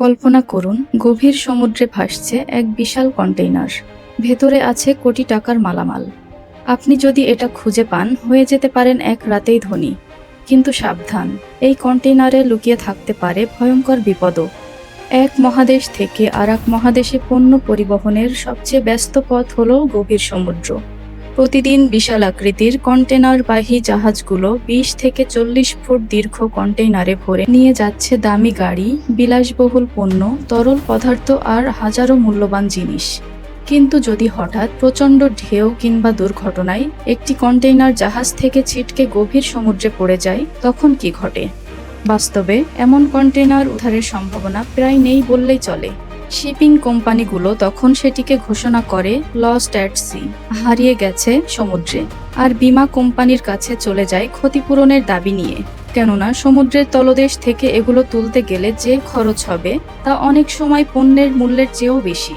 কল্পনা করুন, গভীর সমুদ্রে ভাসছে এক বিশাল কন্টেইনার। ভেতরে আছে কোটি টাকার মালামাল। আপনি যদি এটা খুঁজে পান, হয়ে যেতে পারেন এক রাতেই ধনী। কিন্তু সাবধান, এই কন্টেইনারে লুকিয়ে থাকতে পারে ভয়ঙ্কর বিপদও। এক মহাদেশ থেকে আর এক মহাদেশে পণ্য পরিবহনের সবচেয়ে ব্যস্ত পথ হল গভীর সমুদ্র। প্রতিদিন বিশাল আকৃতির কন্টেনারবাহী জাহাজগুলো বিশ থেকে চল্লিশ ফুট দীর্ঘ কন্টেইনারে ভরে নিয়ে যাচ্ছে দামি গাড়ি, বিলাসবহুল পণ্য, তরল পদার্থ আর হাজারো মূল্যবান জিনিস। কিন্তু যদি হঠাৎ প্রচণ্ড ঢেউ কিংবা দুর্ঘটনায় একটি কন্টেইনার জাহাজ থেকে ছিটকে গভীর সমুদ্রে পড়ে যায়, তখন কি ঘটে? বাস্তবে এমন কন্টেইনার উদ্ধারের সম্ভাবনা প্রায় নেই বললেই চলে। শিপিং কোম্পানিগুলো তখন সেটিকে ঘোষণা করে লস্ট অ্যাট সি। হারিয়ে গেছে সমুদ্রে। আর বীমা কোম্পানির কাছে চলে যায় ক্ষতিপূরণের দাবি নিয়ে। কেননা সমুদ্রের তলদেশ থেকে এগুলো তুলতে গেলে যে খরচ হবে, তা অনেক সময় পণ্যের মূল্যের চেয়েও বেশি।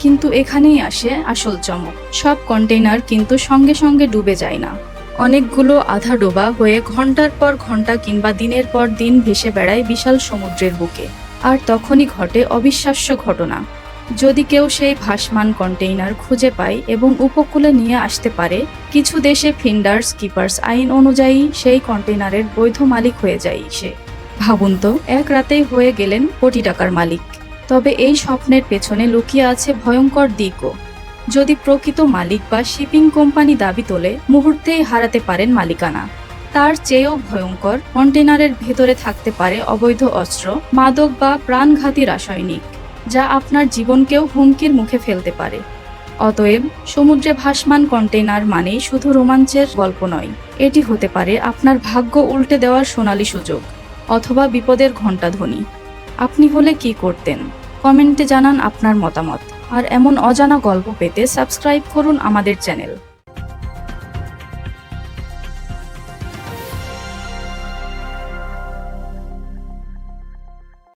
কিন্তু এখানেই আসে আসল চমক। সব কন্টেইনার কিন্তু সঙ্গে সঙ্গে ডুবে যায় না। অনেকগুলো আধা ডোবা হয়ে ঘণ্টার পর ঘণ্টা কিংবা দিনের পর দিন ভেসে বেড়ায় বিশাল সমুদ্রের বুকে। আর তখনই ঘটে অবিশ্বাস্য ঘটনা। যদি কেউ সেই ভাসমান কন্টেইনার খুঁজে পায় এবং উপকূলে নিয়ে আসতে পারে, কিছু দেশে ফিন্ডার্স, কিপার্স আইন অনুযায়ী সেই কন্টেইনারের বৈধ মালিক হয়ে যায় সে। ভাবুন তো, এক রাতেই হয়ে গেলেন কোটি টাকার মালিক। তবে এই স্বপ্নের পেছনে লুকিয়ে আছে ভয়ঙ্কর দিকও। যদি প্রকৃত মালিক বা শিপিং কোম্পানি দাবি তোলে, মুহূর্তেই হারাতে পারেন মালিকানা। তার চেয়েও ভয়ঙ্কর কন্টেনারের ভেতরে থাকতে পারে অবৈধ অস্ত্র, মাদক বা প্রাণঘাতী রাসায়নিক, যা আপনার জীবনকেও হুমকির মুখে ফেলতে পারে। অতএব, সমুদ্রে ভাসমান কন্টেনার মানেই শুধু রোমাঞ্চের গল্প নয়, এটি হতে পারে আপনার ভাগ্য উল্টে দেওয়ার সোনালি সুযোগ অথবা বিপদের ঘণ্টাধ্বনি। আপনি হলে কি করতেন? কমেন্টে জানান আপনার মতামত। আর এমন অজানা গল্প পেতে সাবস্ক্রাইব করুন আমাদের চ্যানেল।